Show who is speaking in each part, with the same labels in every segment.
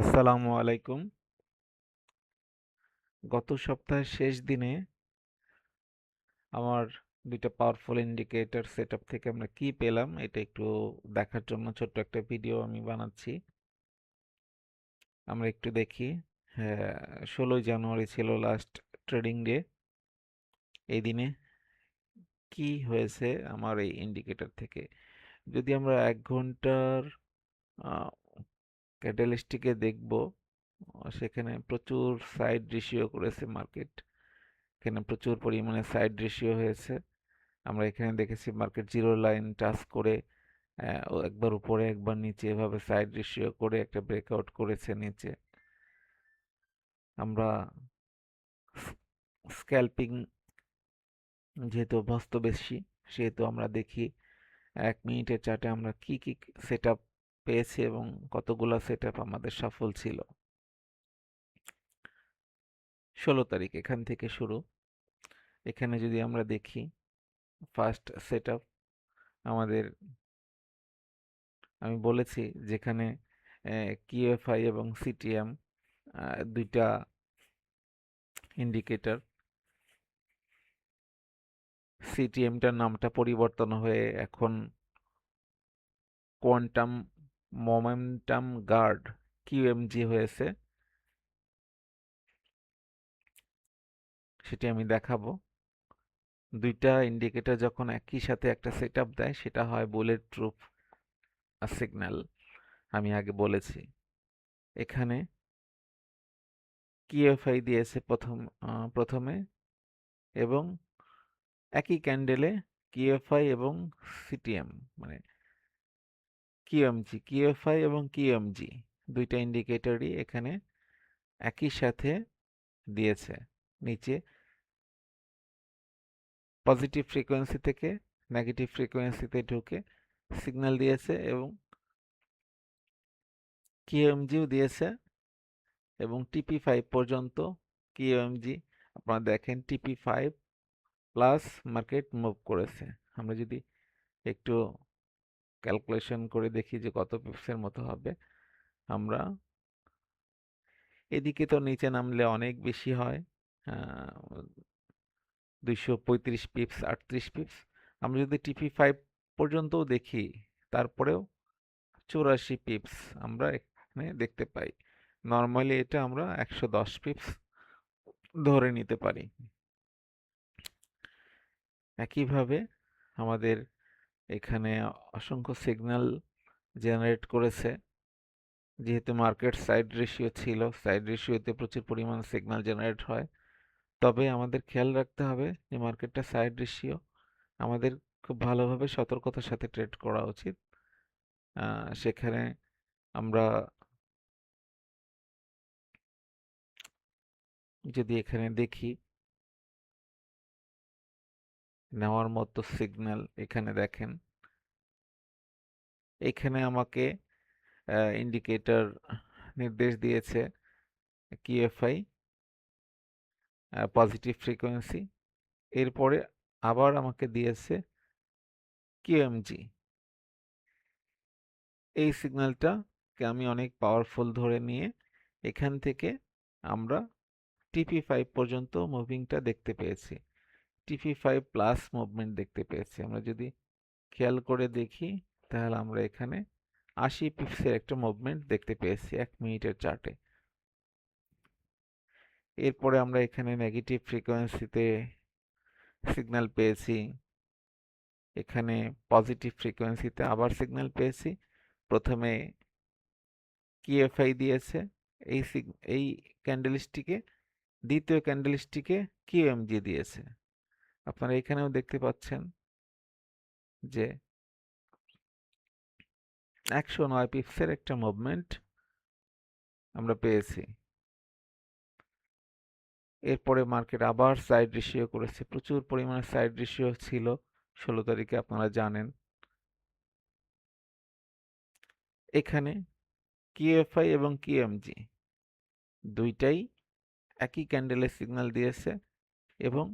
Speaker 1: আসসালামু আলাইকুম গত সপ্তাহের শেষ
Speaker 2: দিনে আমার দুইটা পাওয়ারফুল ইন্ডিকেটর সেট থেকে আমরা কি পেলাম এটা একটু দেখার জন্য ছোট্ট একটা ভিডিও আমি বানাচ্ছি আমরা একটু দেখি হ্যাঁ ষোলোই জানুয়ারি ছিল লাস্ট ট্রেডিং ডে এই দিনে কি হয়েছে আমার এই ইন্ডিকেটর থেকে যদি আমরা এক ঘন্টার ক্যাটালিস্টিকে দেখব সেখানে প্রচুর সাইড রেশিও করেছে মার্কেট এখানে প্রচুর পরিমাণে সাইড রেশিও হয়েছে আমরা এখানে দেখেছি মার্কেট জিরো লাইন টাচ করে একবার উপরে একবার নিচে এভাবে সাইড রেশিও করে একটা ব্রেকআউট করেছে নিচে আমরা স্ক্যাল্পিং যেহেতু অভ্যস্ত বেশি সেহেতু আমরা দেখি এক মিনিটের চার্টে আমরা কি কি সেট পেয়েছি এবং কতগুলো সেট আপ আমাদের সফল ছিল ষোলো তারিখ এখান থেকে শুরু এখানে যদি আমরা দেখি ফার্স্ট সেট আপ আমাদের আমি বলেছি যেখানে কিউএফআই এবং সিটিএম দুইটা ইন্ডিকেটর সিটিএমটার নামটা পরিবর্তন হয়ে এখন কোয়ান্টাম মোমেন্টাম গার্ড কিউএমজি হয়েছে সেটি আমি দেখাবো দুইটা ইন্ডিকেটর যখন একই সাথে একটা সেট দেয় সেটা হয় বুলেট প্রুফ সিগন্যাল আমি আগে বলেছি এখানে কিএফআই দিয়েছে প্রথম প্রথমে এবং একই ক্যান্ডেলে কিএফআই এবং সিটিএম মানে কিএমজি কিউএফআই এবং কিএমজি দুইটা ইন্ডিকেটরই এখানে একই সাথে দিয়েছে নিচে পজিটিভ ফ্রিকোয়েন্সি থেকে নেগেটিভ ফ্রিকোয়েন্সিতে ঢুকে সিগন্যাল দিয়েছে এবং কিউএমজিও দিয়েছে এবং টিপি ফাইভ পর্যন্ত কিউএমজি আপনারা দেখেন TP five plus market move করেছে আমরা যদি একটু ক্যালকুলেশন করে দেখি যে কত পিপসের মতো হবে আমরা এদিকে তো নিচে নামলে অনেক বেশি হয় দুইশো পঁয়ত্রিশ পিপস আটত্রিশ পিপস আমরা যদি টিপি ফাইভ পর্যন্তও দেখি তারপরেও চৌরাশি পিপস আমরা এখানে দেখতে পাই নর্মালি এটা আমরা একশো দশ পিপস ধরে নিতে পারি একইভাবে আমাদের এখানে অসংখ্য সিগন্যাল জেনারেট করেছে যেহেতু মার্কেট সাইড রেশিও ছিল সাইড রেশিওতে প্রচুর পরিমাণ সিগন্যাল জেনারেট হয় তবে আমাদের খেয়াল রাখতে হবে যে মার্কেটটা সাইড রেশিও আমাদের খুব ভালোভাবে সতর্কতার সাথে
Speaker 1: ট্রেড করা উচিত সেখানে আমরা যদি এখানে দেখি নেওয়ার মতো সিগন্যাল এখানে দেখেন
Speaker 2: এখানে আমাকে ইন্ডিকেটর নির্দেশ দিয়েছে কিউএফআই পজিটিভ ফ্রিকোয়েন্সি এরপরে আবার আমাকে দিয়েছে কিউএমজি এই সিগন্যালটাকে আমি অনেক পাওয়ারফুল ধরে নিয়ে এখান থেকে আমরা টিপি ফাইভ পর্যন্ত মুভিংটা দেখতে পেয়েছি টিপি ফাইভ প্লাস মুভমেন্ট দেখতে পেয়েছি আমরা যদি খেয়াল করে দেখি তাহলে আমরা এখানে আশি পিপসের একটা মুভমেন্ট দেখতে পেয়েছি এক মিনিটের চার্টে এরপরে আমরা এখানে নেগেটিভ ফ্রিকোয়েন্সিতে সিগন্যাল পেয়েছি এখানে পজিটিভ ফ্রিকোয়েন্সিতে আবার সিগন্যাল পেয়েছি প্রথমে কিএফআই দিয়েছে এই এই ক্যান্ডেলিস্টিকে দ্বিতীয় ক্যান্ডেলিস্টিকে কিউএমজি দিয়েছে আপনারা এখানেও দেখতে পাচ্ছেন যে একশো নয় পিপসের একটা মুভমেন্ট আমরা পেয়েছি এরপরে মার্কেট আবার সাইড রেশিও করেছে প্রচুর পরিমাণে সাইড রেশিও ছিল ষোলো তারিখে আপনারা জানেন এখানে কিএফআই এবং কিএমজি দুইটাই একই ক্যান্ডেলের সিগন্যাল দিয়েছে এবং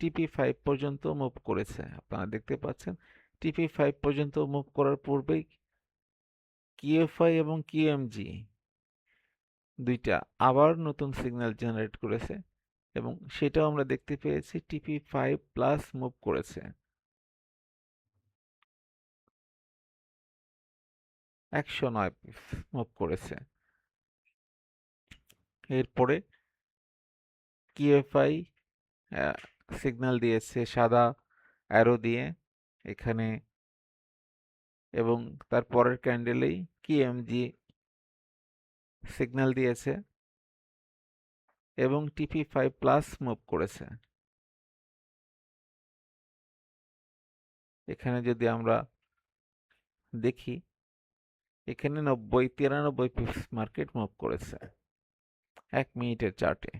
Speaker 2: টিপি ফাইভ পর্যন্ত মুভ করেছে আপনারা দেখতে পাচ্ছেন টিপি ফাইভ পর্যন্ত মুভ করার পূর্বেই কিএফআই এবং কিএমজি দুইটা আবার নতুন সিগন্যাল জেনারেট করেছে এবং সেটাও আমরা দেখতে পেয়েছি টিপি ফাইভ প্লাস মুভ করেছে
Speaker 1: একশো নয় পিস মুভ করেছে এরপরে কিএফআই
Speaker 2: সিগন্যাল দিয়েছে সাদা অ্যারো দিয়ে এখানে এবং তার পরের ক্যান্ডেলেই কি এমজি
Speaker 1: সিগন্যাল দিয়েছে এবং টিপি ফাইভ প্লাস মুভ করেছে এখানে যদি আমরা দেখি এখানে নব্বই তিরানব্বই পিস
Speaker 2: মার্কেট মুভ করেছে এক মিনিটের চার্টে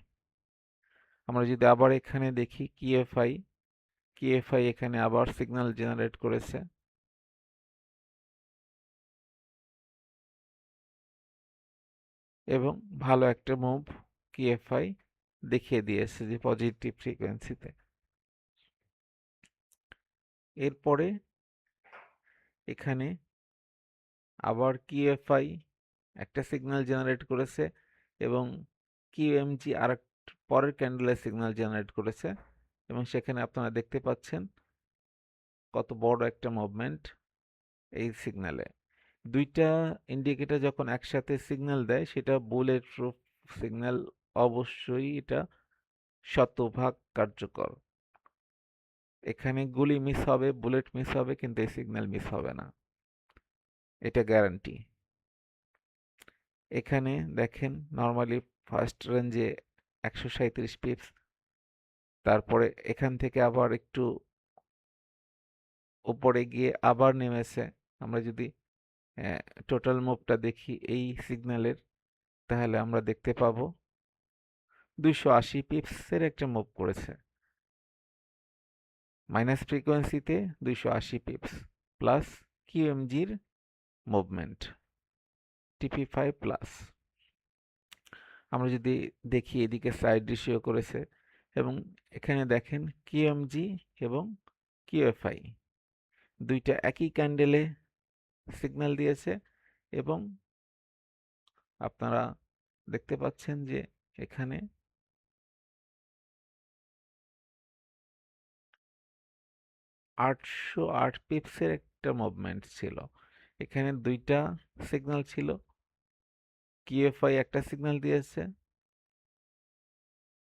Speaker 2: আমরা যদি আবার
Speaker 1: এখানে দেখি কিএফআই কিএফআই এখানে আবার সিগন্যাল জেনারেট করেছে এবং ভালো একটা মুভ কিএফআই দেখিয়ে দিয়েছে যে পজিটিভ
Speaker 2: ফ্রিকোয়েন্সিতে এরপরে এখানে আবার কিউএফআই একটা সিগন্যাল জেনারেট করেছে এবং কিউএমজি আর পরের ক্যান্ডেলের সিগনাল জেনারেট করেছে এবং সেখানে আপনারা দেখতে পাচ্ছেন কত বড় একটা মুভমেন্ট এই সিগন্যালে দুইটা ইন্ডিকেটার যখন একসাথে সিগন্যাল দেয় সেটা বুলেট প্রুফ সিগন্যাল অবশ্যই এটা শতভাগ কার্যকর এখানে গুলি মিস হবে বুলেট মিস হবে কিন্তু এই সিগন্যাল মিস হবে না এটা গ্যারান্টি এখানে দেখেন নর্মালি ফার্স্ট রেঞ্জে একশো সাঁত্রিশ পিপস তারপরে এখান থেকে আবার একটু ওপরে গিয়ে আবার নেমেছে আমরা যদি টোটাল মুভটা দেখি এই সিগন্যালের তাহলে আমরা দেখতে পাবো দুইশো আশি পিপসের একটা মুভ করেছে মাইনাস ফ্রিকোয়েন্সিতে দুইশো আশি পিপস প্লাস কিউএমজির মুভমেন্ট টিপি ফাইভ প্লাস আমরা যদি দেখি এদিকে সাইড রেশিও করেছে এবং এখানে দেখেন কিএমজি এবং কিউএফআই দুইটা একই ক্যান্ডেলে সিগন্যাল দিয়েছে এবং
Speaker 1: আপনারা দেখতে পাচ্ছেন যে এখানে আটশো আট পিপসের
Speaker 2: একটা মুভমেন্ট ছিল এখানে দুইটা সিগন্যাল ছিল কিএফআই একটা সিগন্যাল দিয়েছে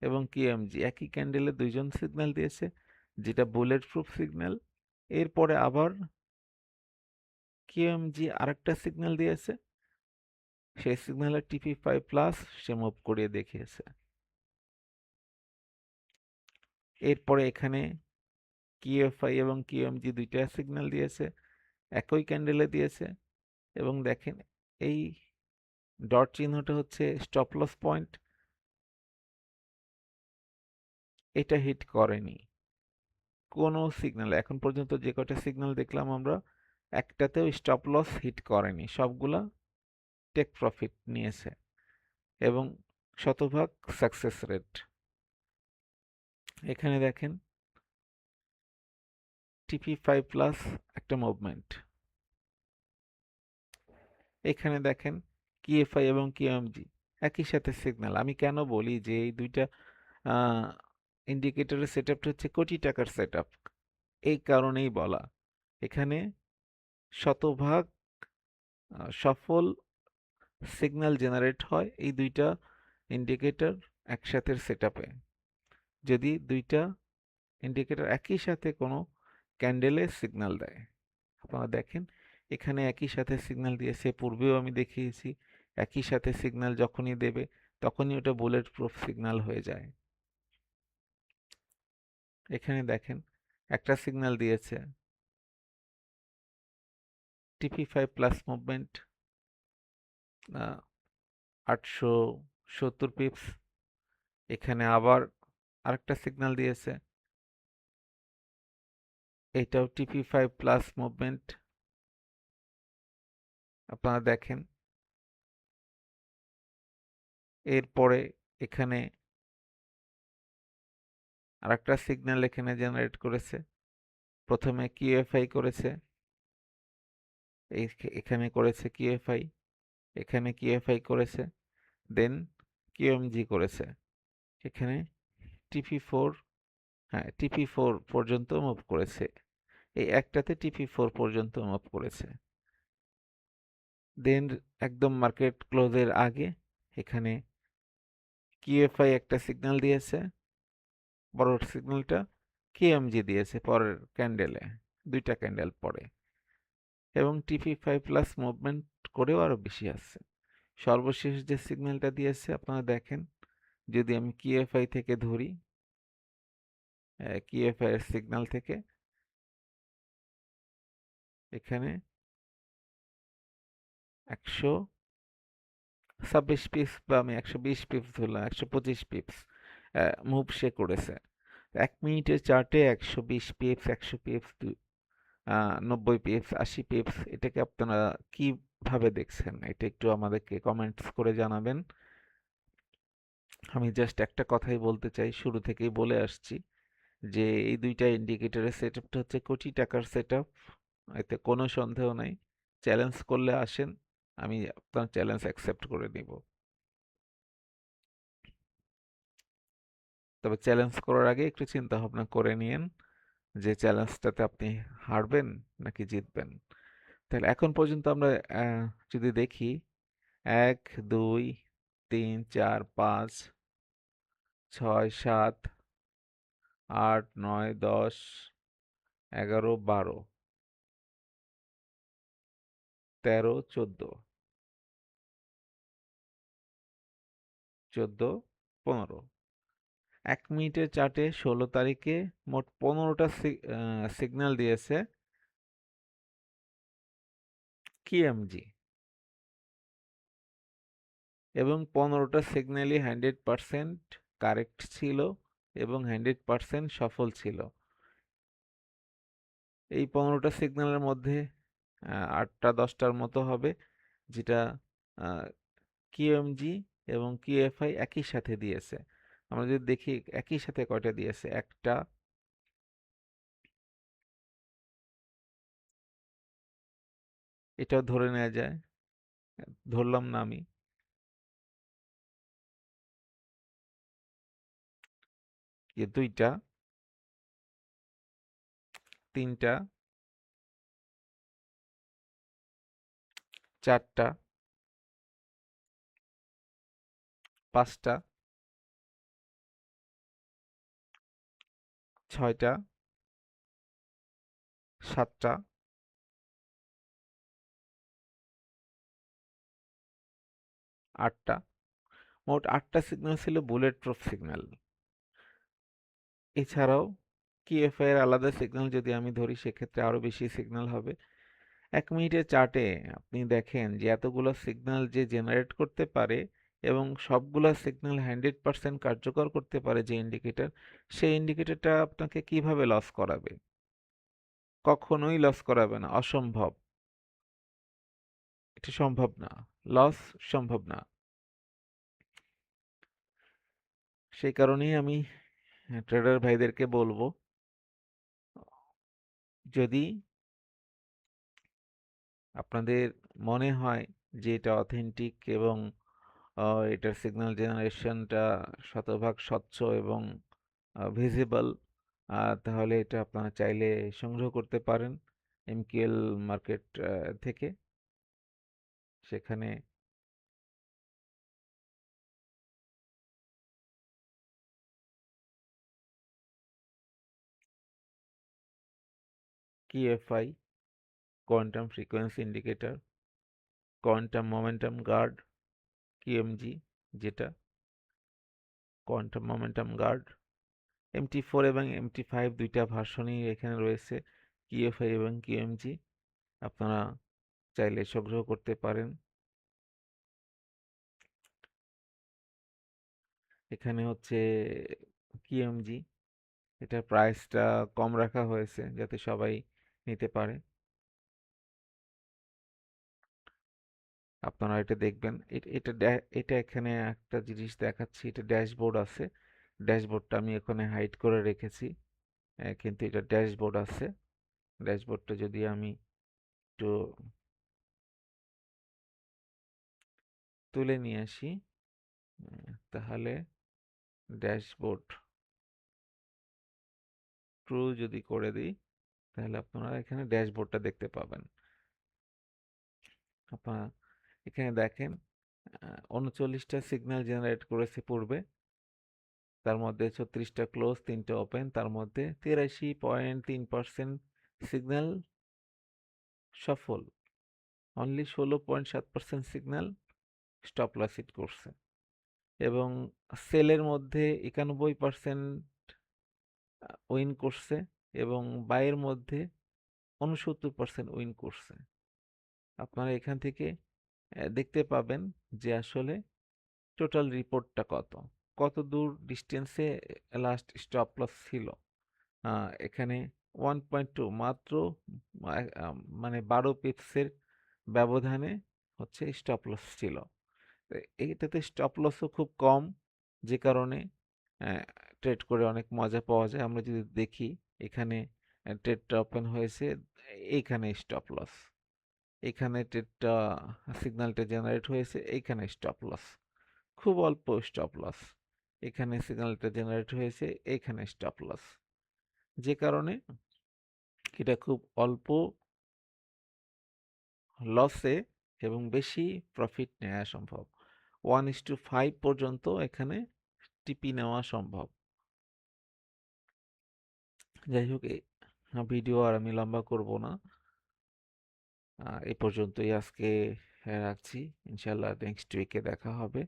Speaker 2: এবং কিএমজি একই ক্যান্ডেলে দুইজন সিগন্যাল দিয়েছে যেটা বুলেট প্রুফ সিগন্যাল এরপরে আবার কিএমজি আরেকটা সিগন্যাল দিয়েছে সেই সিগন্যালে টিপি ফাইভ প্লাস সে মুভ করিয়ে দেখিয়েছে এরপরে এখানে কিএফআই এবং কিএমজি দুইটা সিগন্যাল দিয়েছে একই ক্যান্ডেলে দিয়েছে এবং দেখেন এই ডট চিহ্নটা হচ্ছে স্টপ লস পয়েন্ট এটা হিট করেনি কোনো সিগন্যাল এখন পর্যন্ত যে কটা সিগন্যাল দেখলাম আমরা একটাতেও স্টপ লস হিট করেনি সবগুলা টেক প্রফিট নিয়েছে এবং শতভাগ সাকসেস রেট এখানে দেখেন টিপি ফাইভ প্লাস একটা মুভমেন্ট এখানে দেখেন কেএফআই এবং কেএমজি একই সাথে সিগন্যাল আমি কেন বলি যে এই দুইটা ইন্ডিকেটরের সেট আপটা হচ্ছে কোটি টাকার সেট আপ এই কারণেই বলা এখানে শতভাগ সফল সিগন্যাল জেনারেট হয় এই দুইটা ইন্ডিকেটর একসাথে সেট আপে যদি দুইটা ইন্ডিকেটর একই সাথে কোনো ক্যান্ডেলে সিগন্যাল দেয় আপনারা দেখেন এখানে একই সাথে সিগন্যাল দিয়েছে পূর্বেও আমি দেখিয়েছি একই সাথে সিগনাল যখনই দেবে তখনই ওটা বুলেট প্রুফ সিগনাল হয়ে যায় এখানে দেখেন একটা সিগনাল দিয়েছে টিপি ফাইভ প্লাস মুভমেন্ট আটশো সত্তর পিপস এখানে আবার আরেকটা
Speaker 1: সিগনাল দিয়েছে এটাও টিপি ফাইভ প্লাস মুভমেন্ট আপনারা দেখেন এরপরে এখানে
Speaker 2: আরেকটা সিগন্যাল এখানে জেনারেট করেছে প্রথমে কিউএফআই করেছে এখানে করেছে কিউএফআই এখানে কিউএফআই করেছে দেন কিউএমজি করেছে এখানে টিপি ফোর হ্যাঁ টিপি ফোর পর্যন্ত মুভ করেছে এই একটাতে টিপি ফোর পর্যন্ত মুভ করেছে দেন একদম মার্কেট ক্লোজের আগে এখানে কিউএফআই একটা সিগন্যাল দিয়েছে বড় সিগন্যালটা কেএমজি দিয়েছে পরের ক্যান্ডেলে দুইটা ক্যান্ডেল পরে এবং টিপি ফাইভ প্লাস মুভমেন্ট করেও আরও বেশি আসছে সর্বশেষ যে সিগন্যালটা দিয়েছে আপনারা দেখেন যদি আমি কিএফআই থেকে ধরি
Speaker 1: কিএফআই এর সিগন্যাল থেকে এখানে একশো
Speaker 2: ছাব্বিশ পিপস বা আমি একশো বিশ পিপস ধরলাম একশো পঁচিশ পিপস মুভ সে করেছে এক মিনিটের চার্টে একশো বিশ পিপস একশো পিপস নব্বই পিপস আশি পিপস এটাকে আপনারা কীভাবে দেখছেন এটা একটু আমাদেরকে কমেন্টস করে জানাবেন আমি জাস্ট একটা কথাই বলতে চাই শুরু থেকেই বলে আসছি যে এই দুইটা ইন্ডিকেটারের সেট আপটা হচ্ছে কোটি টাকার সেট আপ এতে কোনো সন্দেহ নাই চ্যালেঞ্জ করলে আসেন আমি আপনার চ্যালেঞ্জ অ্যাকসেপ্ট করে নিব তবে চ্যালেঞ্জ করার আগে একটু চিন্তা ভাবনা করে নিন যে চ্যালেঞ্জটাতে আপনি হারবেন নাকি জিতবেন তাহলে এখন পর্যন্ত আমরা যদি দেখি এক দুই তিন চার পাঁচ ছয় সাত
Speaker 1: আট নয় দশ এগারো বারো তেরো চোদ্দো চোদ্দ পনেরো এক মিনিটের চার্টে
Speaker 2: ষোলো তারিখে মোট পনেরোটা সিগন্যাল দিয়েছে কিএমজি এবং পনেরোটা সিগন্যালই হান্ড্রেড পারসেন্ট কারেক্ট ছিল এবং হান্ড্রেড পারসেন্ট সফল ছিল এই পনেরোটা সিগন্যালের মধ্যে আটটা দশটার মতো হবে যেটা কিএমজি এবং কিউএফআই একই সাথে দিয়েছে আমরা যদি দেখি একই সাথে কয়টা
Speaker 1: দিয়েছে একটা এটা ধরে নেওয়া যায় ধরলাম না আমি দুইটা তিনটা চারটা পাঁচটা ছয়টা সাতটা আটটা মোট আটটা সিগন্যাল ছিল বুলেট প্রুফ সিগন্যাল
Speaker 2: এছাড়াও আই এর আলাদা সিগন্যাল যদি আমি ধরি সেক্ষেত্রে আরও বেশি সিগন্যাল হবে এক মিনিটের চার্টে আপনি দেখেন যে এতগুলো সিগন্যাল যে জেনারেট করতে পারে এবং সবগুলা সিগন্যাল হান্ড্রেড পারসেন্ট কার্যকর করতে পারে যে ইন্ডিকেটার সেই ইন্ডিকেটারটা আপনাকে কিভাবে লস করাবে কখনোই লস করাবে না অসম্ভব এটা সম্ভব না লস সম্ভব না সেই কারণেই আমি ট্রেডার ভাইদেরকে বলবো যদি আপনাদের মনে হয় যে এটা অথেন্টিক এবং এটার সিগন্যাল জেনারেশনটা শতভাগ স্বচ্ছ এবং ভিজিবল তাহলে এটা আপনারা চাইলে সংগ্রহ করতে পারেন এমকিএল
Speaker 1: মার্কেট থেকে সেখানে KFI quantum frequency indicator quantum momentum guard
Speaker 2: TMG যেটা quantum momentum guard MT four এবং এমটি ফাইভ দুইটা ভাষণই এখানে রয়েছে কিএফআই এবং কিএমজি আপনারা চাইলে সংগ্রহ করতে পারেন এখানে হচ্ছে কিএমজি এটার প্রাইসটা কম রাখা হয়েছে যাতে সবাই নিতে পারে আপনারা এটা দেখবেন এটা এটা এখানে একটা জিনিস দেখাচ্ছি এটা ড্যাশবোর্ড আছে ড্যাশবোর্ডটা আমি এখানে হাইড করে রেখেছি কিন্তু এটা ড্যাশবোর্ড আছে ড্যাশবোর্ডটা যদি আমি
Speaker 1: একটু তুলে নিয়ে আসি তাহলে ড্যাশবোর্ড
Speaker 2: ট্রু যদি করে দিই তাহলে আপনারা এখানে ড্যাশবোর্ডটা দেখতে পাবেন আপনারা এখানে দেখেন উনচল্লিশটা সিগন্যাল জেনারেট করেছে পূর্বে তার মধ্যে ছত্রিশটা ক্লোজ তিনটা ওপেন তার মধ্যে তিরাশি পয়েন্ট তিন পার্সেন্ট সিগন্যাল সফল অনলি ষোলো পয়েন্ট সাত পার্সেন্ট সিগন্যাল স্টপ লসিট করছে এবং সেলের মধ্যে একানব্বই পার্সেন্ট উইন করছে এবং বাইয়ের মধ্যে উনসত্তর পার্সেন্ট উইন করছে আপনারা এখান থেকে দেখতে পাবেন যে আসলে টোটাল রিপোর্টটা কত কত দূর ডিস্টেন্সে লাস্ট স্টপ লস ছিল এখানে ওয়ান পয়েন্ট টু মাত্র মানে বারো পিপসের ব্যবধানে হচ্ছে স্টপ লস ছিল এইটাতে স্টপ লসও খুব কম যে কারণে ট্রেড করে অনেক মজা পাওয়া যায় আমরা যদি দেখি এখানে ট্রেডটা ওপেন হয়েছে এইখানে স্টপ লস এখানে টেটটা সিগন্যালটা জেনারেট হয়েছে এখানে স্টপ লস খুব অল্প স্টপ লস এখানে সিগন্যালটা জেনারেট হয়েছে এখানে স্টপ লস যে কারণে এটা খুব অল্প লসে এবং বেশি প্রফিট নেওয়া সম্ভব ওয়ান ইস টু ফাইভ পর্যন্ত এখানে টিপি নেওয়া সম্ভব যাই হোক ভিডিও আর আমি লম্বা করব না এ পর্যন্তই আজকে রাখছি ইনশাল্লাহ নেক্সট উইকে দেখা
Speaker 1: হবে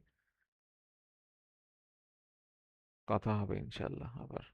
Speaker 1: কথা হবে ইনশাল্লাহ আবার